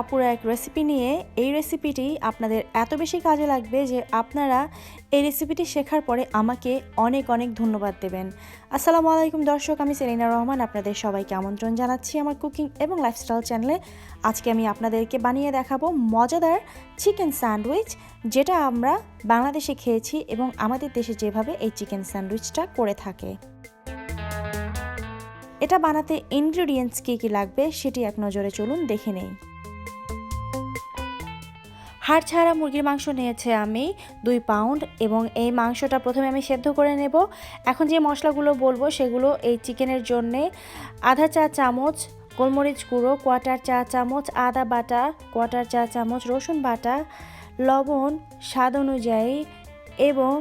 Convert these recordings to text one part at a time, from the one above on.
আপুর এক রেসিপি নিয়ে এই রেসিপিটি আপনাদের এত বেশি কাজে লাগবে যে আপনারা এই রেসিপিটি শেখার পরে আমাকে অনেক অনেক ধন্যবাদ দেবেন। আসসালামু আলাইকুম দর্শক, আমি সেলিনা রহমান। আপনাদের সবাইকে আমন্ত্রণ জানাচ্ছি আমার কুকিং এবং লাইফস্টাইল চ্যানেলে আজকে আমি আপনাদেরকে বানিয়ে দেখাবো মজাদার চিকেন স্যান্ডউইচ যেটা আমরা বাংলাদেশে খেয়েছি এবং আমাদের দেশে যেভাবে এই চিকেন স্যান্ডউইচটা করে থাকে। এটা বানাতে ইনগ্রিডিয়েন্টস কী কী লাগবে সেটি এক নজরে চলুন দেখে নেই। হাড় ছাড়া মুরগির মাংস নিয়েছে আমি দুই পাউন্ড এবং এই মাংসটা প্রথমে আমি সেদ্ধ করে নেব। এখন যে মশলাগুলো বলব সেগুলো এই চিকেনের জন্যে আধা চা চামচ গোলমরিচ গুঁড়ো, কোয়াটার চা চামচ, আদা বাটা, কোয়াটার চা চামচ, রসুন বাটা, লবণ, স্বাদ অনুযায়ী এবং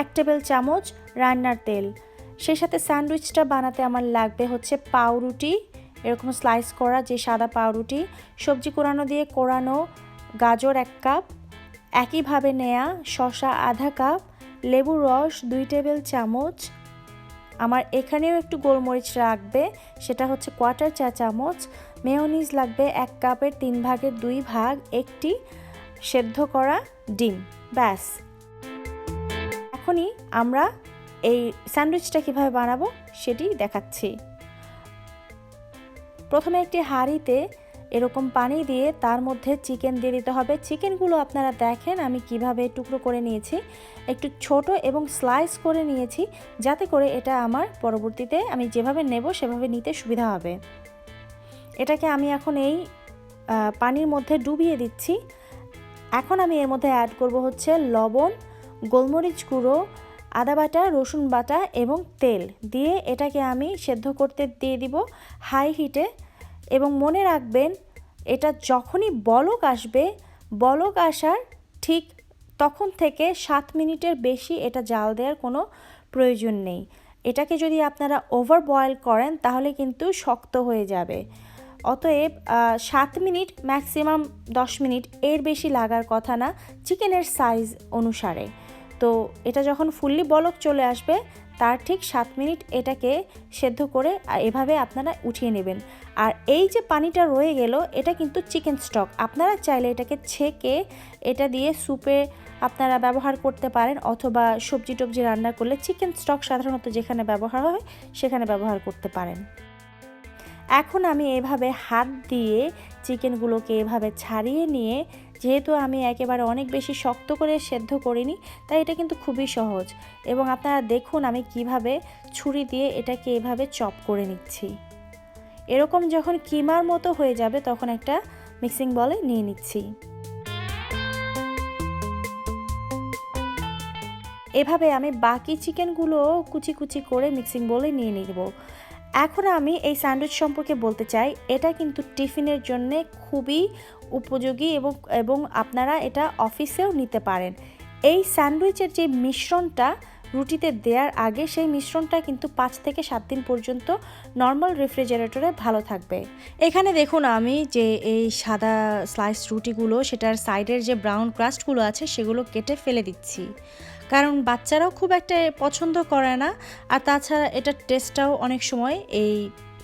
এক টেবিল চামচ রান্নার তেল। সেই সাথে স্যান্ডউইচটা বানাতে আমার লাগবে হচ্ছে পাউরুটি। এরকম স্লাইস করা, যে সাদা পাউরুটি, সবজি কোরানো দিয়ে কোরানো গাজর এক কাপ একইভাবে নেয়া শশা আধা কাপ লেবু রস দুই টেবিল চামচ। আমার এখানেও একটু গোলমরিচ রাখবে, সেটা হচ্ছে কোয়ার্টার চা চামচ। মেয়নিজ লাগবে এক কাপের তিন ভাগের দুই ভাগ একটি সেদ্ধ করা ডিম, ব্যাস। এখনই আমরা এই স্যান্ডউইচটা কীভাবে বানাবো সেটি দেখাচ্ছি। প্রথমে একটি হাঁড়িতে এরকম পানি দিয়ে তার মধ্যে চিকেন দিয়ে দিতে হবে। চিকেনগুলো আপনারা দেখেন আমি কীভাবে টুকরো করে নিয়েছি। একটু ছোট এবং স্লাইস করে নিয়েছি যাতে করে এটা আমার পরবর্তীতে আমি যেভাবে নেব সেভাবে নিতে সুবিধা হবে। এটাকে আমি এখন এই পানির মধ্যে ডুবিয়ে দিচ্ছি। এখন আমি এর মধ্যে অ্যাড করব হচ্ছে লবণ, গোলমরিচ গুঁড়ো আদা বাটা, রসুন বাটা এবং তেল দিয়ে এটাকে আমি সেদ্ধ করতে দিয়ে দিব হাই হিটে এবং মনে রাখবেন, এটা যখনই বলক আসবে, বলক আসার ঠিক তখন থেকে সাত মিনিটের বেশি এটা জাল দেওয়ার কোনো প্রয়োজন নেই। এটাকে যদি আপনারা ওভার বয়েল করেন, তাহলে কিন্তু শক্ত হয়ে যাবে। অতএব সাত মিনিট ম্যাক্সিমাম দশ মিনিট, এর বেশি লাগার কথা না চিকেনের সাইজ অনুসারে। তো এটা যখন ফুললি বলক চলে আসবে, তার ঠিক সাত মিনিট এটাকে সেদ্ধ করে এভাবে আপনারা উঠিয়ে নেবেন। আর এই যে পানিটা রয়ে গেল, এটা কিন্তু চিকেন স্টক। আপনারা চাইলে এটাকে ছেঁকে এটা দিয়ে স্যুপে আপনারা ব্যবহার করতে পারেন, অথবা সবজি টবজি রান্না করলে চিকেন স্টক সাধারণত যেখানে ব্যবহার হয়, সেখানে ব্যবহার করতে পারেন। এখন আমি এভাবে হাত দিয়ে চিকেনগুলোকে এভাবে ছাড়িয়ে নিয়ে যেহেতু আমি একেবারে অনেক বেশি শক্ত করে সেদ্ধ করিনি, তাই এটা কিন্তু খুবই সহজ। এবং আপনারা দেখুন আমি কীভাবে ছুরি দিয়ে এটাকে এভাবে চপ করে নিচ্ছি। এরকম যখন কিমার মতো হয়ে যাবে তখন একটা মিক্সিং বলে নিয়ে নিচ্ছি। এভাবে আমি বাকি চিকেনগুলো কুচি কুচি করে মিক্সিং বলে নিয়ে নিব। এখন আমি এই স্যান্ডউইচ সম্পর্কে বলতে চাই, এটা কিন্তু টিফিনের জন্যে খুবই উপযোগী এবং এবং আপনারা এটা অফিসেও নিতে পারেন। এই স্যান্ডউইচের যে মিশ্রণটা রুটিতে দেওয়ার আগে সেই মিশ্রণটা কিন্তু পাঁচ থেকে সাত দিন পর্যন্ত নর্মাল রেফ্রিজারেটরে ভালো থাকবে। এখানে দেখুন আমি যে এই সাদা স্লাইস রুটিগুলো, সেটার সাইডের যে ব্রাউন ক্রাস্টগুলো আছে, সেগুলো কেটে ফেলে দিচ্ছি। কারণ বাচ্চারাও খুব একটা পছন্দ করে না, আর তাছাড়া এটার টেস্টটাও অনেক সময় এই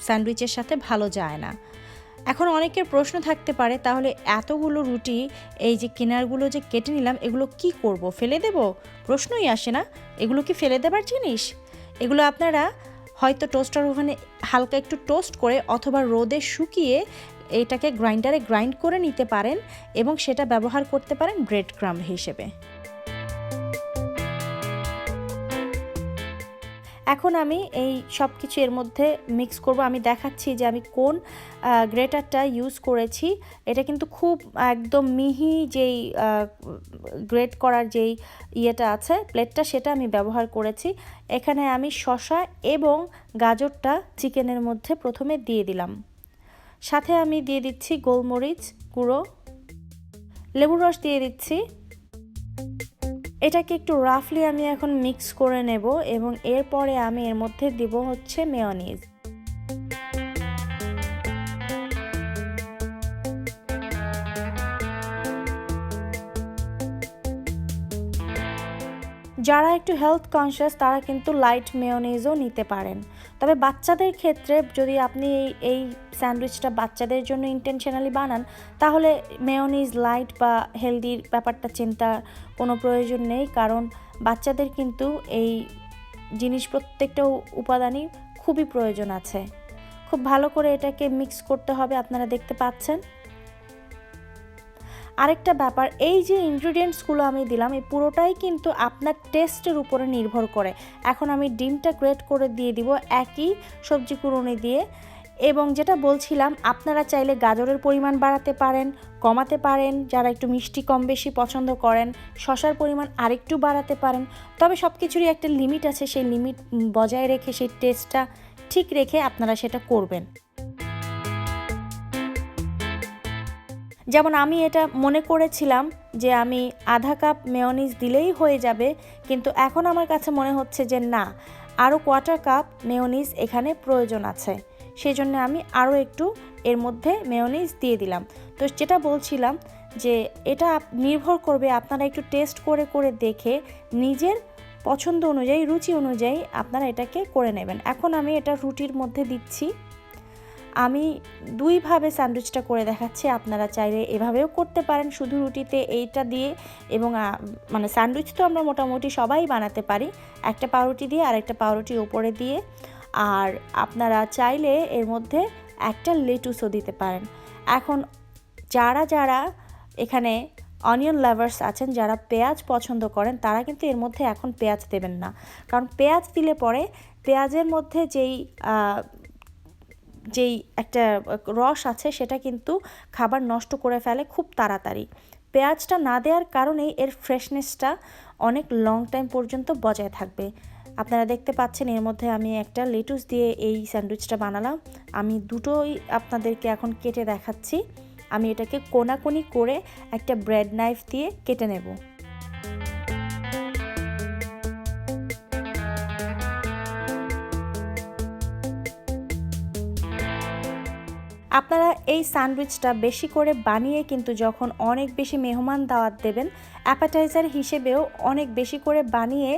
স্যান্ডউইচের সাথে ভালো যায় না। এখন অনেকের প্রশ্ন থাকতে পারে, তাহলে এতগুলো রুটি, এই যে কেনারগুলো যে কেটে নিলাম, এগুলো কি করব? ফেলে দেব? প্রশ্নই আসে না। এগুলো কি ফেলে দেবার জিনিস? এগুলো আপনারা হয়তো টোস্টার ওভেনে হালকা একটু টোস্ট করে অথবা রোদে শুকিয়ে এটাকে গ্রাইন্ডারে গ্রাইন্ড করে নিতে পারেন এবং সেটা ব্যবহার করতে পারেন ব্রেড ক্রাম হিসেবে। এখন আমি এই সব কিছু এর মধ্যে মিক্স করব। আমি দেখাচ্ছি যে আমি কোন গ্রেটারটা ইউজ করেছি। এটা কিন্তু খুব একদম মিহি যেই গ্রেট করার যেই ইয়েটা আছে প্লেটটা সেটা আমি ব্যবহার করেছি। এখানে আমি শশা এবং গাজরটা চিকেনের মধ্যে প্রথমে দিয়ে দিলাম। সাথে আমি দিয়ে দিচ্ছি গোলমরিচ গুঁড়ো। লেবুর রস দিয়ে দিচ্ছি। এটাকে একটু রাফলি আমি এখন মিক্স করে নেব এবং এরপরে আমি এর মধ্যে দিব হচ্ছে মেয়নিজ যারা একটু হেলথ কনসিয়াস তারা কিন্তু লাইট মেয়নিজও নিতে পারেন। তবে বাচ্চাদের ক্ষেত্রে যদি আপনি এই এই স্যান্ডউইচটা বাচ্চাদের জন্য ইন্টেনশনালি বানান, তাহলে মেয়নিজ লাইট বা হেলদির ব্যাপারটা চিন্তার কোনো প্রয়োজন নেই, কারণ বাচ্চাদের কিন্তু এই জিনিস প্রত্যেকটা উপাদানই খুবই প্রয়োজন আছে। খুব ভালো করে এটাকে মিক্স করতে হবে, আপনারা দেখতে পাচ্ছেন। আরেকটা ব্যাপার, এই যে ইনগ্রিডিয়েন্টসগুলো আমি দিলাম, এই পুরোটাই কিন্তু আপনার টেস্টের উপরে নির্ভর করে। এখন আমি ডিমটা গ্রেট করে দিয়ে দিব একই সবজি কুড়ুনি দিয়ে এবং যেটা বলছিলাম, আপনারা চাইলে গাজরের পরিমাণ বাড়াতে পারেন, কমাতে পারেন, যারা একটু মিষ্টি কম বেশি পছন্দ করেন শশার পরিমাণ আরেকটু বাড়াতে পারেন। তবে সব কিছুরই একটা লিমিট আছে, সেই লিমিট বজায় রেখে সেই টেস্টটা ঠিক রেখে আপনারা সেটা করবেন। যেমন আমি এটা মনে করেছিলাম যে আমি আধা কাপ মেয়নিজ দিলেই হয়ে যাবে, কিন্তু এখন আমার কাছে মনে হচ্ছে যে না, আরও কোয়ার্টার কাপ মেয়নিজ এখানে প্রয়োজন আছে। সেই জন্য আমি আরও একটু এর মধ্যে মেয়নিজ দিয়ে দিলাম। তো যেটা বলছিলাম যে এটা নির্ভর করবে আপনারা একটু টেস্ট করে করে দেখে নিজের পছন্দ অনুযায়ী, রুচি অনুযায়ী আপনারা এটাকে করে নেবেন। এখন আমি এটা রুটির মধ্যে দিচ্ছি। আমি দুইভাবে স্যান্ডউইচটা করে দেখাচ্ছি, আপনারা চাইলে এভাবেও করতে পারেন। শুধু রুটিতে এইটা দিয়ে এবং মানে স্যান্ডউইচ তো আমরা মোটামুটি সবাই বানাতে পারি। একটা পাউরুটি দিয়ে আর একটা পাউরুটি ওপরে দিয়ে। আর আপনারা চাইলে এর মধ্যে একটা লেটুসও দিতে পারেন। এখন যারা যারা এখানে অনিয়ন লাভার্স আছেন, যারা পেঁয়াজ পছন্দ করেন, তারা কিন্তু এর মধ্যে এখন পেঁয়াজ দেবেন না। কারণ পেঁয়াজ দিলে পরে পেঁয়াজের মধ্যে যেই যেই একটা রস আছে সেটা কিন্তু খাবার নষ্ট করে ফেলে খুব তাড়াতাড়ি। পেঁয়াজটা না দেওয়ার কারণেই এর ফ্রেশনেসটা অনেক লং টাইম পর্যন্ত বজায় থাকবে। আপনারা দেখতে পাচ্ছেন এর মধ্যে আমি একটা লেটুস দিয়ে এই স্যান্ডউইচটা বানালাম। আমি দুটোই আপনাদেরকে এখন কেটে দেখাচ্ছি। আমি এটাকে কোনাকুনি করে একটা ব্রেড নাইফ দিয়ে কেটে নেব। আপনারা এই স্যান্ডউইচটা বেশি করে বানিয়ে কিন্তু যখন অনেক বেশি মেহমান দাওয়াত দেবেন, অ্যাপাটাইজার হিসেবেও অনেক বেশি করে বানিয়ে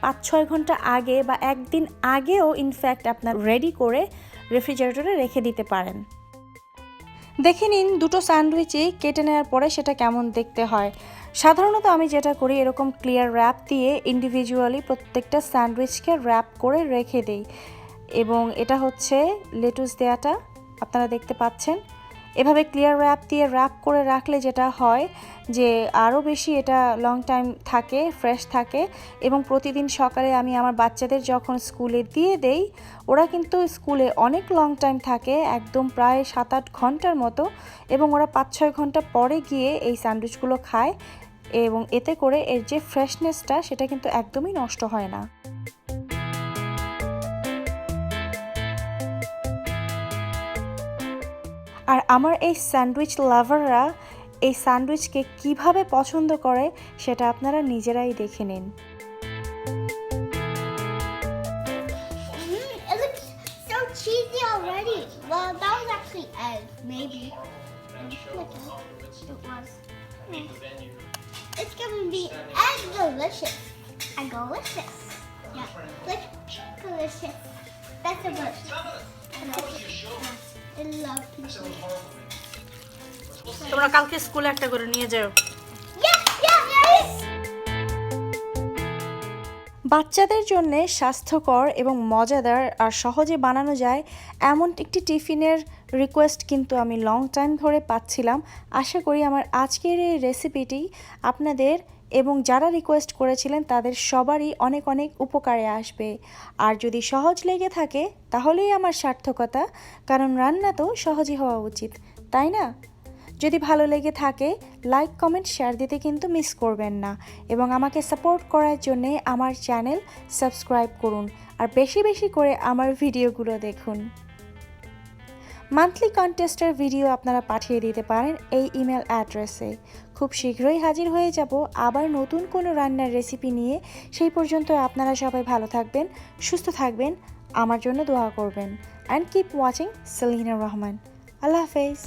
পাঁচ ছয় ঘণ্টা আগে বা একদিন আগেও ইনফ্যাক্ট আপনার রেডি করে রেফ্রিজারেটরে রেখে দিতে পারেন। দেখে নিন দুটো স্যান্ডউইচই কেটে নেওয়ার পরে সেটা কেমন দেখতে হয়। সাধারণত আমি যেটা করি, এরকম ক্লিয়ার র্যাপ দিয়ে ইন্ডিভিজুয়ালি প্রত্যেকটা স্যান্ডউইচকে র্যাপ করে রেখে দিই। এবং এটা হচ্ছে লেটুস দেয়াটা। আপনারা দেখতে পাচ্ছেন। এভাবে ক্লিয়ার র্যাপ দিয়ে র্যাপ করে রাখলে যেটা হয় যে আরও বেশি এটা লং টাইম থাকে ফ্রেশ থাকে এবং প্রতিদিন সকালে আমি আমার বাচ্চাদের যখন স্কুলে দিয়ে দেই, ওরা কিন্তু স্কুলে অনেক লং টাইম থাকে, একদম প্রায় সাত আট ঘণ্টার মতো এবং ওরা পাঁচ ছয় ঘণ্টা পরে গিয়ে এই স্যান্ডউইচগুলো খায় এবং এতে করে এর যে ফ্রেশনেসটা সেটা কিন্তু একদমই নষ্ট হয় না। আর আমার এই স্যান্ডউইচ লাভাররা এই স্যান্ডউইচকে কীভাবে পছন্দ করে সেটা আপনারা নিজেরাই দেখে নিন। That's a bush. তোমরা কালকে স্কুলে একটা করে নিয়ে যাও. বাচ্চাদের জন্য স্বাস্থ্যকর এবং মজাদার আর সহজে বানানো যায় এমন একটি টিফিনের রিকোয়েস্ট কিন্তু আমি লং টাইম ধরে পাচ্ছিলাম। আশা করি আমার আজকের এই রেসিপিটি আপনাদের এবং যারা রিকোয়েস্ট করেছিলেন তাদের সবারই অনেক অনেক উপকারে আসবে। আর যদি সহজ লেগে থাকে, তাহলেই আমার সার্থকতা, কারণ রান্না তো সহজই হওয়া উচিত, তাই না? যদি ভালো লেগে থাকে লাইক কমেন্ট শেয়ার দিতে কিন্তু মিস করবেন না। এবং আমাকে সাপোর্ট করার জন্যে আমার চ্যানেল সাবস্ক্রাইব করুন, আর বেশি বেশি করে আমার ভিডিওগুলো দেখুন। মান্থলি কন্টেস্টের ভিডিও আপনারা পাঠিয়ে দিতে পারেন এই ইমেল অ্যাড্রেসে খুব শীঘ্রই হাজির হয়ে যাব। আবার নতুন কোনো রান্নার রেসিপি নিয়ে। সেই পর্যন্ত আপনারা সবাই ভালো থাকবেন, সুস্থ থাকবেন। আমার জন্য দোয়া করবেন। And keep watching Selina Rahman আল্লাহ হাফেজ।